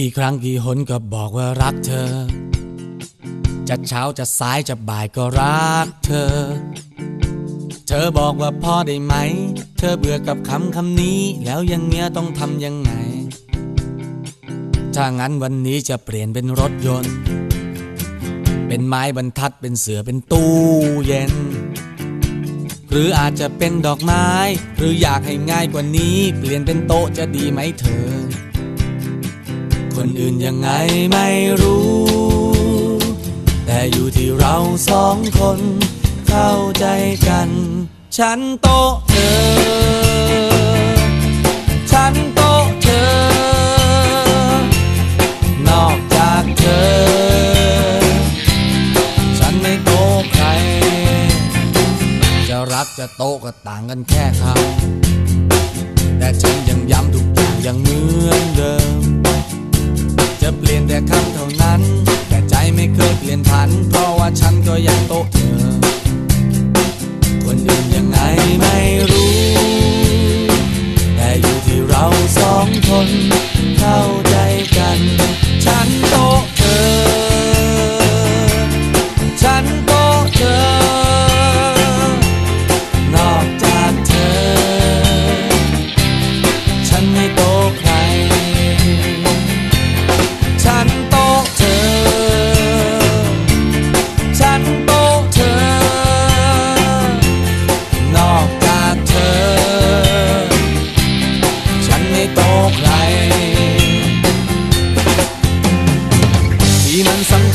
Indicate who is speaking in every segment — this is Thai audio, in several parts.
Speaker 1: กี่ครั้งกี่หนก็บอกว่ารักเธอ จะเช้าจะสายจะบ่ายก็รักเธอ เธอบอกว่าพอได้ไหม เธอเบื่อกับคำคำนี้ แล้วยังเงี้ยต้องทำยังไง ถ้างั้นวันนี้จะเปลี่ยนเป็นรถยนต์ เป็นไม้บรรทัดเป็นเสือเป็นตู้เย็น หรืออาจจะเป็นดอกไม้ หรืออยากให้ง่ายกว่านี้ เปลี่ยนเป็นโต๊ะจะดีไหมเธอ คนอื่นยังไงไม่รู้ แต่อยู่ที่เราสองคน เข้าใจกัน ฉันโตเธอ ฉันโตเธอ นอกจากเธอ ฉันไม่โตใคร จะรักจะโตก็ต่างกันแค่คำแต่ฉันยังย้ำทุกอย่างยังเหมือนเดิม แต่คำเท่านั้น แต่ใจไม่เคยเปลี่ยนผัน เพราะว่าฉันก็ยังโตเธอ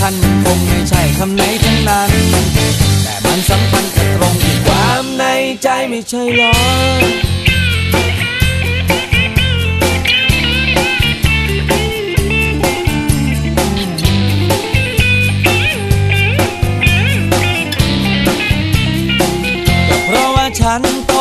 Speaker 1: ัญมันคงไม่ใช่คำไหนทั้งนั้น แต่มันสัมพันธ์กับตรงที่ความในใจไม่ใช่หรอฉันโต